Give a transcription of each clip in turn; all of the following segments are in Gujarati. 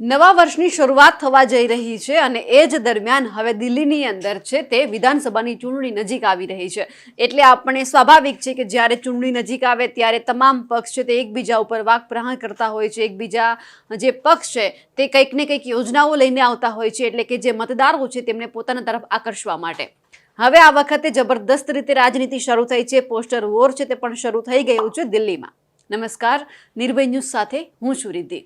નવા વર્ષની શરૂઆત થવા જઈ રહી છે અને એ જ દરમિયાન હવે દિલ્હીની અંદર છે તે વિધાનસભાની ચૂંટણી નજીક આવી રહી છે. એટલે આપણે સ્વાભાવિક છે કે જ્યારે ચૂંટણી નજીક આવે ત્યારે તમામ પક્ષ છે તે એકબીજા ઉપર વાક પ્રહાર કરતા હોય છે. એકબીજા જે પક્ષ છે તે કંઈક ને કંઈક યોજનાઓ લઈને આવતા હોય છે એટલે કે જે મતદારો છે તેમને પોતાના તરફ આકર્ષવા માટે. હવે આ વખતે જબરદસ્ત રીતે રાજનીતિ શરૂ થઈ છે. પોસ્ટર વોર છે તે પણ શરૂ થઈ ગયું છે દિલ્હીમાં. નમસ્કાર. નિર્ભય ન્યૂઝ સાથે હું છું રિદ્ધિ.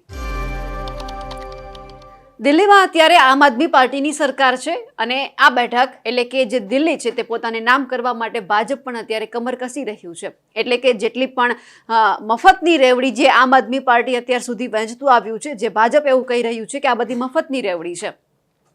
દિલ્હીમાં અત્યારે આમ આદમી પાર્ટીની સરકાર છે અને આ બેઠક એટલે કે જે દિલ્હી છે તે પોતાને નામ કરવા માટે ભાજપ પણ અત્યારે કમર કસી રહ્યું છે. એટલે કે જેટલી પણ મફતની રેવડી જે આમ આદમી પાર્ટી અત્યાર સુધી વહેંચતું આવ્યું છે, જે ભાજપ એવું કહી રહ્યું છે કે આ બધી મફતની રેવડી છે.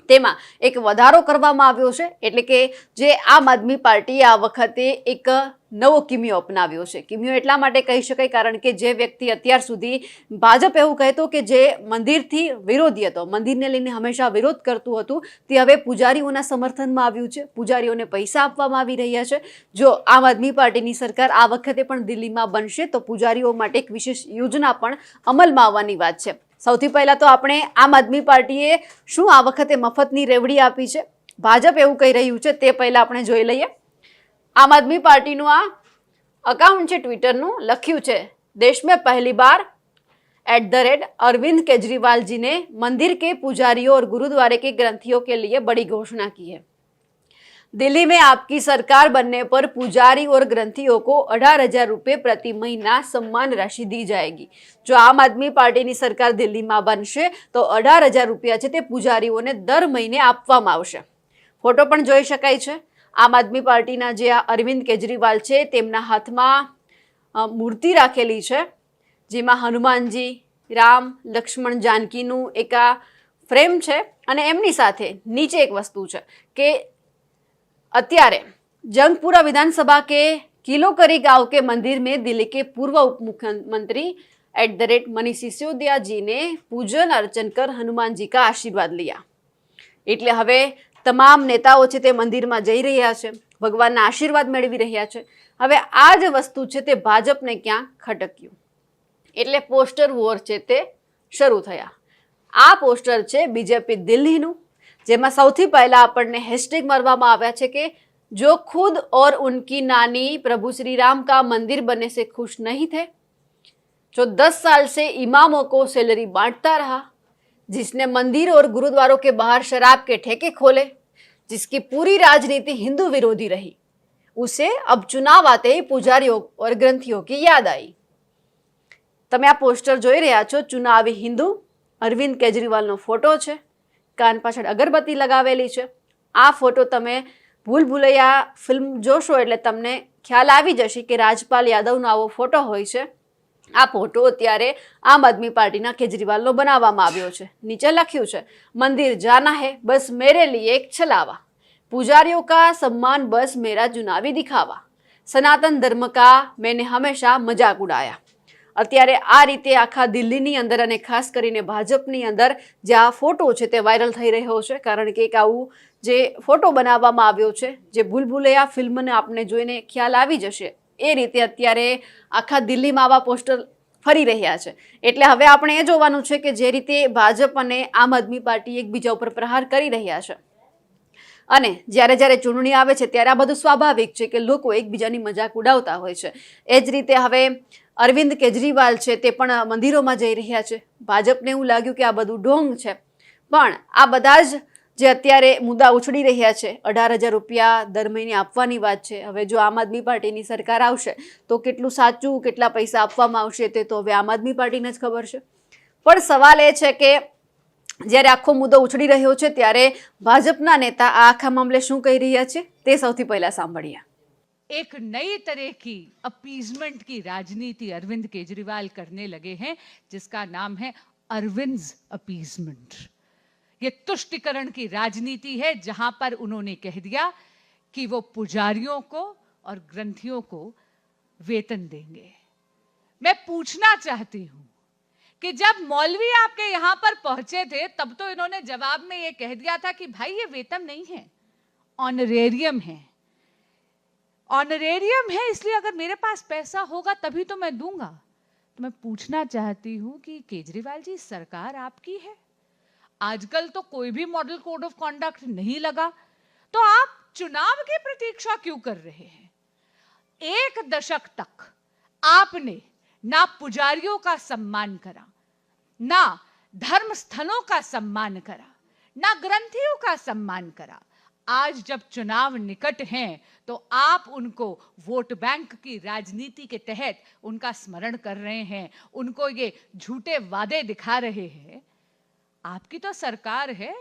તેમાં એક વધારો કરવામાં આવ્યો છે. એટલે કે જે આમ આદમી પાર્ટી આ વખતે એક નવો કિમિયો અપનાવ્યો છે. કિમિયો એટલા માટે કહી શકાય કારણ કે જે વ્યક્તિ અત્યાર સુધી ભાજપ એવું કહેતો કે જે મંદિરથી વિરોધી હતો, મંદિરને લઈને હંમેશા વિરોધ કરતું હતું, તે હવે પૂજારીઓના સમર્થનમાં આવ્યું છે. પૂજારીઓને પૈસા આપવામાં આવી રહ્યા છે. જો આમ આદમી પાર્ટીની સરકાર આ વખતે પણ દિલ્હીમાં બનશે, તો પૂજારીઓ માટે એક વિશેષ યોજના પણ અમલમાં આવવાની વાત છે. સૌથી પહેલાં તો આપણે આમ આદમી પાર્ટીએ શું આ વખતે મફતની રેવડી આપી છે? ભાજપ એવું કહી રહ્યું છે, તે પહેલાં આપણે જોઈ લઈએ. આમ આદમી પાર્ટીનું આ અકાઉન્ટ છે ટ્વિટરનું લખ્યું છે દેશ में पहली बार at the rate Arvind Kejriwal ji ने मंदिर के पुजारियों और गुरुद्वारे के ग्रंथियों के लिए बड़ी घोषणा की है दिल्ली में आपकी सरकार बनने पर पुजारी और ग्रंथियों को अठारह हजार रुपये प्रति महीना सम्मान राशि दी जाएगी જો આમ આદમી પાર્ટીની સરકાર દિલ્હીમાં બનશે તો અઢાર હજાર રૂપિયા છે તે પૂજારીઓને દર મહિને આપવામાં આવશે ફોટો પણ જોઈ શકાય છે આમ આદમી પાર્ટીના જે આ અરવિંદ કેજરીવાલ છે તેમના હાથમાં અ, મૂર્તિ રાખેલી છે જેમાં હનુમાનજી રામ લક્ષ્મણ જાનકીનું એક આ ફ્રેમ છે અને એમની સાથે નીચે એક વસ્તુ છે કે અત્યારે जंगपुरा विधानसभा के किलोकरी गांव के मंदिर में दिल्ली के पूर्व उप मुख्यमंत्री at the rate Manish Sisodia ji ने पूजन अर्चन कर हनुमान जी का आशीर्वाद लिया એટલે હવે તમામ નેતાઓ છે તે મંદિરમાં જઈ રહ્યા છે, ભગવાનના આશીર્વાદ મેળવી રહ્યા છે. હવે આ જ વસ્તુ છે તે ભાજપને ક્યાં ખટક્યું? એટલે પોસ્ટર વોર છે તે શરૂ થયા. આ પોસ્ટર છે બીજેપી દિલ્હીનું, જેમાં સૌથી પહેલાં આપણને હેશટેગ મારવામાં આવ્યા છે કે, જો ખુદ ઓર ઉનકી નાની પ્રભુ શ્રીરામ કા મંદિર બને સે ખુશ નહીં થે? જો દસ સાલ સે ઇમામો કો સેલરી બાંટતા રહા जिसने मंदिर और गुरुद्वारों के बाहर शराब के ठेके खोले जिसकी पूरी राजनीति हिंदू विरोधी रही उसे अब चुनाव आते ही पुजारियों और ग्रंथियों की याद आई તમે આ પોસ્ટર જોઈ રહ્યા છો ચુનાવી હિન્દુ અરવિંદ કેજરીવાલનો ફોટો છે કાન પાછળ અગરબત્તી લગાવેલી છે આ ફોટો તમે ભૂલ ભૂલૈયા ફિલ્મ જોશો એટલે તમને ખ્યાલ આવી જશે કે રાજપાલ યાદવનો આવો ફોટો હોય છે આ ફોટો અત્યારે આમ આદમી પાર્ટીના કેજરીવાલનો બનાવવામાં આવ્યો છે. નીચે લખ્યું છે, મંદિર જાના હે, બસ મેરે લીએ એક છલાવા. પૂજારીઓ કા સન્માન બસ મેરા જુનાવી દિખાવા. સનાતન ધર્મ કા મેને હંમેશા મજાક ઉડાયા. અત્યારે આ રીતે આખા દિલ્હીની અંદર અને ખાસ કરીને ભાજપની અંદર જે આ ફોટો છે તે વાયરલ થઈ રહ્યો છે. કારણ કે એક આવું જે ફોટો બનાવવામાં આવ્યો છે, જે ભૂલભુલૈયા ફિલ્મને આપણે જોઈને ખ્યાલ આવી જશે. એ રીતે અત્યારે આખા દિલ્હીમાં આવા પોસ્ટર ફરી રહ્યા છે. એટલે હવે આપણે એ જોવાનું છે કે જે રીતે ભાજપ અને આમ આદમી પાર્ટી એકબીજા ઉપર પ્રહાર કરી રહ્યા છે. અને જ્યારે જ્યારે ચૂંટણી આવે છે ત્યારે આ બધું સ્વાભાવિક છે કે લોકો એકબીજાની મજાક ઉડાવતા હોય છે. એ જ રીતે હવે અરવિંદ કેજરીવાલ છે તે પણ મંદિરોમાં જઈ રહ્યા છે. ભાજપને એવું લાગ્યું કે આ બધું ઢોંગ છે. પણ આ બધા જ જે અત્યારે મુદ્દા ઉછળી રહ્યા છે અઢાર હજાર રૂપિયા દર મહિને આપવાની વાત છે હવે જો આમ આદમી પાર્ટીની સરકાર આવશે તો કેટલું સાચું કેટલા પૈસા આપવામાં આવશે તે તો હવે આમ આદમી પાર્ટીને જ ખબર છે પણ સવાલ એ છે કે જ્યારે આખો મુદ્દો ઉછળી રહ્યો છે ત્યારે ભાજપના નેતા આ આખા મામલે શું કહી રહ્યા છે તે સૌથી પહેલા સાંભળીએ एक नई तरह की अपीजमेंट की राजनीति अरविंद केजरीवाल करने लगे हैं जिसका नाम है अरविंद अपीजमेंट ये तुष्टिकरण की राजनीति है, जहाँ पर उन्होंने कह दिया कि वो पुजारियों को और ग्रंथियों को वेतन देंगे। मैं पूछना चाहती हूँ कि जब मौलवी आपके यहाँ पर पहुँचे थे, तब तो इन्होंने जवाब में ये कह दिया था कि भाई ये वेतन नहीं है, ऑनरेरियम है। ऑनरेरियम है इसलिए अगर मेरे पास पैसा होगा तभी तो मैं दूँगा। तो मैं पूछना चाहती हूँ कि केजरीवाल जी, सरकार आपकी है? आजकल तो कोई भी मॉडल कोड ऑफ़ कॉन्डक्ट नहीं लगा। तो आप चुनाव की प्रतीक्षा क्यों कर रहे हैं? एक दशक तक आपने ना पुजारियों का सम्मान करा, ना धर्म स्थलों का सम्मान करा, ना ग्रंथियों का सम्मान करा। आज जब चुनाव निकट हैं तो आप उनको वोट बैंक की राजनीति के तहत उनका स्मरण कर रहे हैं, उनको ये झूठे वादे दिखा रहे हैं। आपकी तो सरकार है।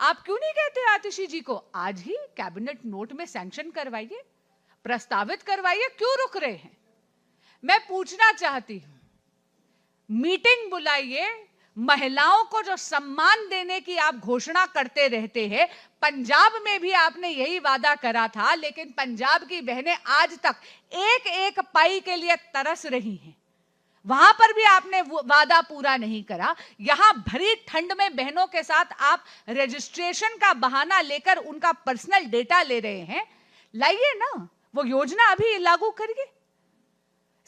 आप क्यों नहीं कहते आतिशी जी को, आज ही कैबिनेट नोट में सैंक्शन करवाइए, प्रस्तावित करवाइए, क्यों रुक रहे हैं? मैं पूछना चाहती हूँ, मीटिंग बुलाइए, महिलाओं को जो सम्मान देने की आप घोषणा करते रहते हैं, पंजाब में भी आपने यही वादा करा था, लेकिन पंजाब की बहनें आज तक एक एक पाई के लिए तरस रही हैं। वहाँ पर भी आपने वादा पूरा नहीं करा। यहाँ भरी ठंड में बहनों के साथ आप रजिस्ट्रेशन का बहाना लेकर उनका पर्सनल डेटा ले रहे हैं। लाइए ना, वो योजना अभी लागू करिए।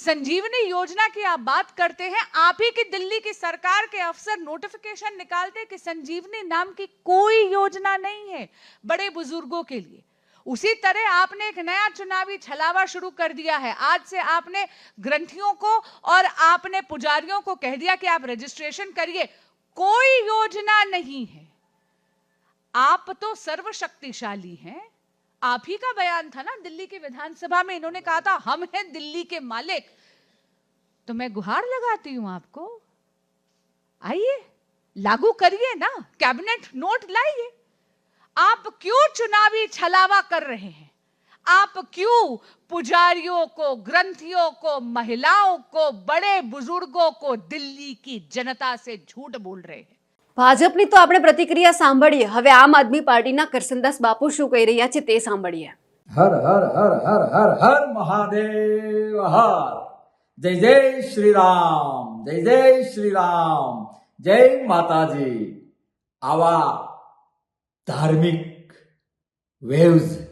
संजीवनी योजना की आप बात करते हैं, आप ही की दिल्ली की सरकार के अफसर नोटिफिकेशन निकालते कि संजीवनी नाम की कोई योजना नहीं है, बड़े बुज़ुर्गों के लिए। उसी तरह आपने एक नया चुनावी छलावा शुरू कर दिया है। आज से आपने ग्रंथियों को और आपने पुजारियों को कह दिया कि आप रजिस्ट्रेशन करिए। कोई योजना नहीं है। आप तो सर्वशक्तिशाली हैं। आप ही का बयान था ना, दिल्ली की विधानसभा में इन्होंने कहा था, हम हैं दिल्ली के मालिक। तो मैं गुहार लगाती हूँ आपको। आइए, लागू करिए ना, कैबिनेट नोट लाइए। आप क्यों चुनावी छलावा कर रहे हैं आप क्यों पुजारियों को ग्रंथियों को महिलाओं को बड़े बुजुर्गों को दिल्ली की जनता से झूठ बोल रहे हैं ભાજપની તો આપણે પ્રતિક્રિયા સાંભળીએ હવે આમ આદમી પાર્ટીના કરસનદાસ બાપુ શું કહી રહ્યા છે તે સાંભળીએ હર હર હર હર હર હર મહાદેવ હર જય જય શ્રી રામ જય જય શ્રી રામ જય માતાજી આવા ધાર્મિક વેવ્સ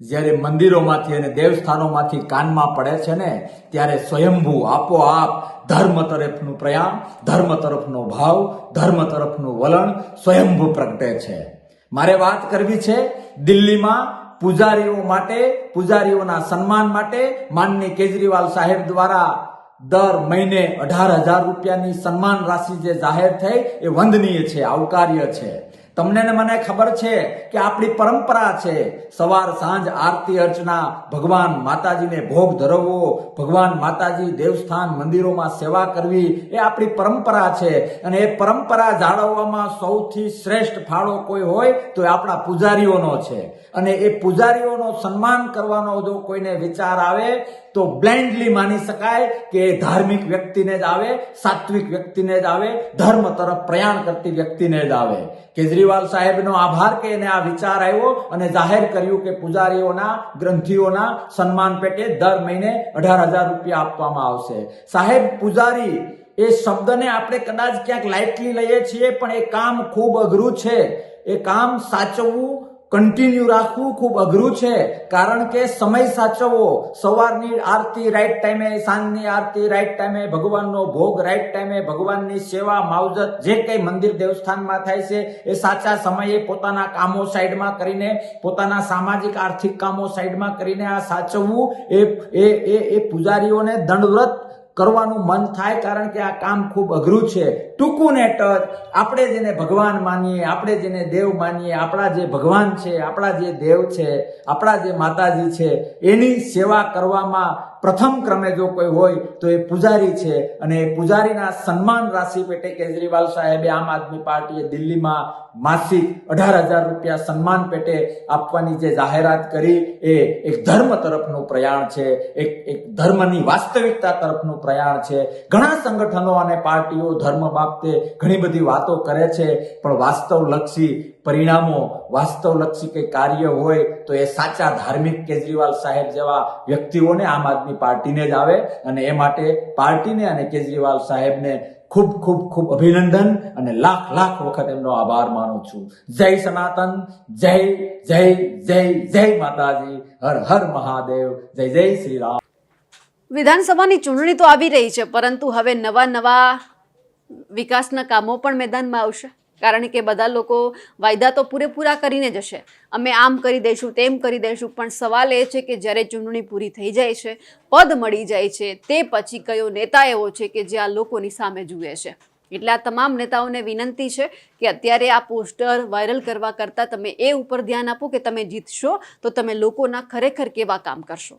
જ્યારે મંદિરોમાંથી અને દેવસ્થાનોમાંથી કાનમાં પડે છે ને, ત્યારે સ્વયંભૂ આપોઆપ ધર્મ તરફનું પ્રયાણ, ધર્મ તરફનો ભાવ, ધર્મ તરફનું વલણ સ્વયંભૂ પ્રગટે છે. મારે વાત કરવી છે દિલ્હીમાં પૂજારીઓ માટે, પૂજારીઓના સન્માન માટે. માનની કેજરીવાલ સાહેબ દ્વારા દર મહિને અઢાર હજાર રૂપિયાની સન્માન રાશિ જે જાહેર થઈ, એ વંદનીય છે, આવકાર્ય છે. તમને મને ખબર છે કે આપણી પરંપરા છે, સવાર સાંજ આરતી અર્ચના, ભગવાન માતાજીને ભોગ ધરવવો, ભગવાન માતાજી દેવસ્થાન મંદિરોમાં સેવા કરવી, એ આપણી પરંપરા છે. અને એ પરંપરા જાળવવામાં સૌથી શ્રેષ્ઠ ફાળો કોઈ હોય તો એ આપણા પૂજારીઓનો છે. અને એ પૂજારીઓનો સન્માન કરવાનો જો કોઈને વિચાર આવે તો બ્લાઇન્ડલી માની શકાય કે ધાર્મિક વ્યક્તિને જ આવે, સાત્વિક વ્યક્તિને જ આવે, ધર્મ તરફ પ્રયાણ કરતી વ્યક્તિને જ આવે. કેજરીવાલ સાહેબનો આભાર કે એને આ વિચાર આવ્યો અને જાહેર કર્યું કે પૂજારીઓના, ગ્રંથિઓના સન્માન પેટે દર મહિને અઢાર હજાર રૂપિયા આપવામાં આવશે. સાહેબ, પૂજારી, એ શબ્દને આપણે કદાચ ક્યાંક લાઇટલી લઈએ છીએ, પણ એ કામ ખૂબ અઘરું છે. એ કામ સાચવવું કન્ટિન્યુ રાખવું ખૂબ અઘરું છે, કારણ કે સમય સાચવવો, સવારની આરતી રાઈટ ટાઈમે સાંજની આરતી રાઈટ ટાઈમે ભગવાનનો ભોગ રાઈટ ટાઈમે ભગવાનની સેવા, માવજત, જે કંઈ મંદિર દેવસ્થાનમાં થાય છે, એ સાચા સમયે પોતાના કામો સાઈડમાં કરીને, પોતાના સામાજિક, આર્થિક કામો સાઈડમાં કરીને આ સાચવવું એ એ એ પૂજારીઓને દંડવ્રત કરવાનું મન થાય કારણ કે આ કામ ખૂબ અઘરું છે. ટૂંકું ને ટચ, આપણે જેને ભગવાન માનીએ, આપણે જેને દેવ માનીએ, આપણા જે ભગવાન છે, આપણા જે દેવ છે, આપણા જે માતાજી છે, એની સેવા કરવામાં પ્રથમ ક્રમે જો કોઈ હોય તો એ પૂજારી છે અને એ પૂજારીના સન્માન રાશિ પેટે કેજરીવાલ સાહેબે આમ આદમી પાર્ટીએ દિલ્હીમાં માસિક અઢાર હજાર રૂપિયા સન્માન પેટે આપવાની જે જાહેરાત કરી એ એક ધર્મ તરફનું પ્રયાણ છે, એક એક ધર્મની વાસ્તવિકતા તરફનું પ્રયાણ છે. ઘણા સંગઠનો અને પાર્ટીઓ ધર્મ બાબતે ઘણી બધી વાતો કરે છે, પણ વાસ્તવલક્ષી પરિણામો વાસ્તવલક્ષી કંઈ કાર્ય હોય તો એ સાચા ધાર્મિક કેજરીવાલ સાહેબ જેવા વ્યક્તિઓને આમ આદમી પાર્ટીને જ આવે અને એ માટે પાર્ટીને અને કેજરીવાલ સાહેબને ખૂબ ખૂબ ખૂબ અભિનંદન અને લાખ લાખ વખત એમનો આભાર માનું છું. જય સનાતન, જય જય જય જય માતાજી, હર હર મહાદેવ, જય જય શ્રી રામ વિધાનસભાની ચૂંટણી તો આવી રહી છે, પરંતુ હવે નવા નવા વિકાસના કામો પણ મેદાનમાં આવશે. કારણ કે બધા લોકો વાયદા તો પૂરેપૂરા કરીને જશે અમે આમ કરી દઈશું, તેમ કરી દઈશું, પણ સવાલ એ છે કે જ્યારે ચૂંટણી પૂરી થઈ જાય છે, પદ મળી જાય છે, તે પછી કયો નેતા એવો છે કે જે આ લોકોની સામે જુએ છે. એટલે આ તમામ નેતાઓને વિનંતી છે કે અત્યારે આ પોસ્ટર વાયરલ કરવા કરતાં તમે એ ઉપર ધ્યાન આપો કે તમે જીતશો તો તમે લોકોના ખરેખર કેવા કામ કરશો.